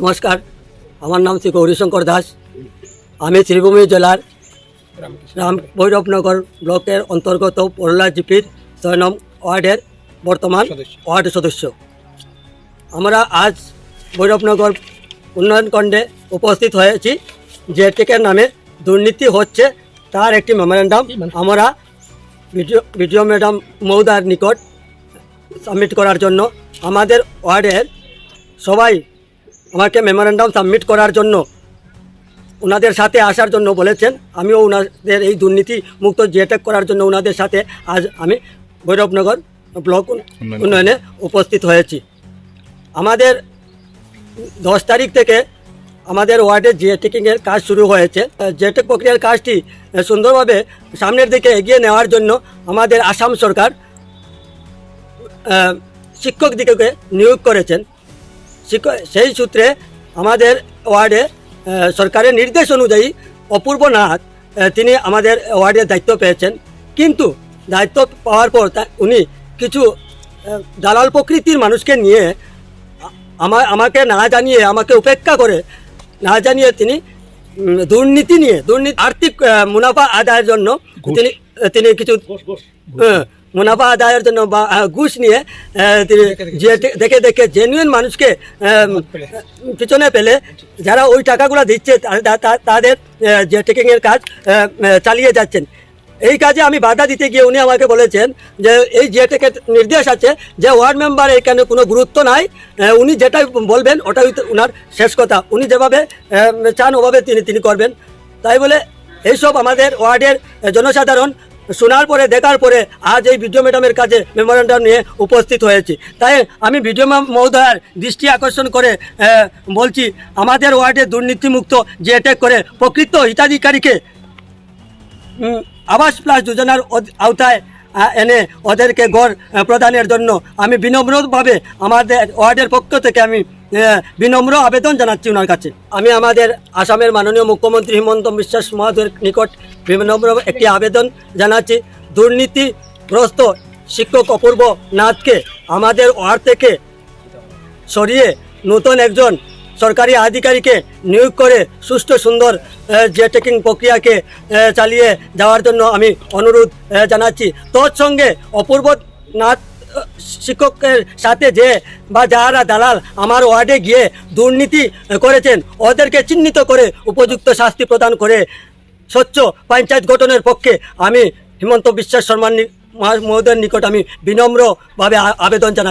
নমস্কার আমার নাম শ্রী গৌরীশঙ্কর দাস। আমি শ্রীভূমি জেলার রাম ভৈরবনগর ব্লকের অন্তর্গত পরলা জিপির ছয় নং ওয়ার্ডের বর্তমান ওয়ার্ড সদস্য। আমরা আজ ভৈরবনগর উন্নয়ন খণ্ডে উপস্থিত হয়েছি যে টেকের নামে দুর্নীতি হচ্ছে তার একটি মেমোরেন্ডাম আমরা ভিডিও ভিডিও ম্যাডাম মৌদার নিকট সাবমিট করার জন্য আমাদের ওয়ার্ডের সবাই আমাকে মেমোরেন্ডাম সাবমিট করার জন্য ওনাদের সাথে আসার জন্য বলেছেন। আমিও ওনাদের এই দুর্নীতি মুক্ত জেটেক করার জন্য ওনাদের সাথে আজ আমি ভৈরবনগর ব্লক উন্নয়নে উপস্থিত হয়েছি। আমাদের দশ তারিখ থেকে আমাদের ওয়ার্ডে জিএটেকিংয়ের কাজ শুরু হয়েছে। জেটেক প্রক্রিয়ার কাজটি সুন্দরভাবে সামনের দিকে এগিয়ে নেওয়ার জন্য আমাদের আসাম সরকার শিক্ষক দিকে নিয়োগ করেছেন। সেই সূত্রে আমাদের ওয়ার্ডে সরকারের নির্দেশ অনুযায়ী অপূর্ব নাথ তিনি আমাদের ওয়ার্ডের দায়িত্ব পেয়েছেন। কিন্তু দায়িত্ব পাওয়ার পর উনি কিছু দালাল প্রকৃতির মানুষকে নিয়ে আমার আমাকে না জানিয়ে আমাকে উপেক্ষা করে না জানিয়ে তিনি দুর্নীতি নিয়ে দুর্নীতি আর্থিক মুনাফা আদায়ের জন্য তিনি তিনি কিছু হ্যাঁ, মুনাফা আদায়ের জন্য বা ঘুষ নিয়ে তিনি যে দেখে। দেখে জেনুইন মানুষকে পিছনে পেলে যারা ওই টাকাগুলো দিচ্ছে তাদের যে টেকিংয়ের কাজ চালিয়ে যাচ্ছেন। এই কাজে আমি বাধা দিতে গিয়ে উনি আমাকে বলেছেন যে এই যে টেকের নির্দেশ আছে যে ওয়ার্ড মেম্বার এখানে কোনো গুরুত্ব নাই উনি যেটাই বলবেন ওটাই ওনার শেষ কথা। উনি যেভাবে চান ওভাবে তিনি তিনি করবেন। তাই বলে এইসব আমাদের ওয়ার্ডের জনসাধারণ শোনার পরে, দেখার পরে আজ এই ভিডিও ম্যাডামের কাছে মেমোরেন্ডাম নিয়ে উপস্থিত হয়েছি। তাই আমি ভিডিও মহোদয়ের দৃষ্টি আকর্ষণ করে বলছি, আমাদের ওয়ার্ডে দুর্নীতিমুক্ত যে অ্যাটাক করে, প্রকৃত হিতাধিকারীকে আবাস প্লাস যোজনার আওতায় এনে ওদেরকে গড় প্রদানের জন্য আমি বিনম্রভাবে আমাদের ওয়ার্ডের পক্ষ থেকে আমি বিনম্র আবেদন জানাচ্ছি ওনার কাছে। আমি আমাদের আসামের মাননীয় মুখ্যমন্ত্রী হিমন্ত বিশ্বাস মহোদয়ের নিকট বিনম্র একটি আবেদন জানাচ্ছি। দুর্নীতিগ্রস্ত শিক্ষক অপূর্ব নাথকে আমাদের ওয়ার্ড থেকে সরিয়ে নতুন একজন সরকারি আধিকারিককে নিয়োগ করে সুষ্ঠু, সুন্দর যে টেকিং প্রক্রিয়াকে চালিয়ে যাওয়ার জন্য আমি অনুরোধ জানাচ্ছি। তৎসঙ্গে অপূর্ব নাথ শিক্ষকের সাথে যে বা যারা দালাল আমার ওয়ার্ডে গিয়ে দুর্নীতি করেছেন, ওদেরকে চিহ্নিত করে উপযুক্ত শাস্তি প্রদান করে স্বচ্ছ পঞ্চায়েত গঠনের পক্ষে আমি হিমন্ত বিশ্বাস শর্মার মহোদয়ের নিকট আমি বিনম্রভাবে আবেদন জানাচ্ছি।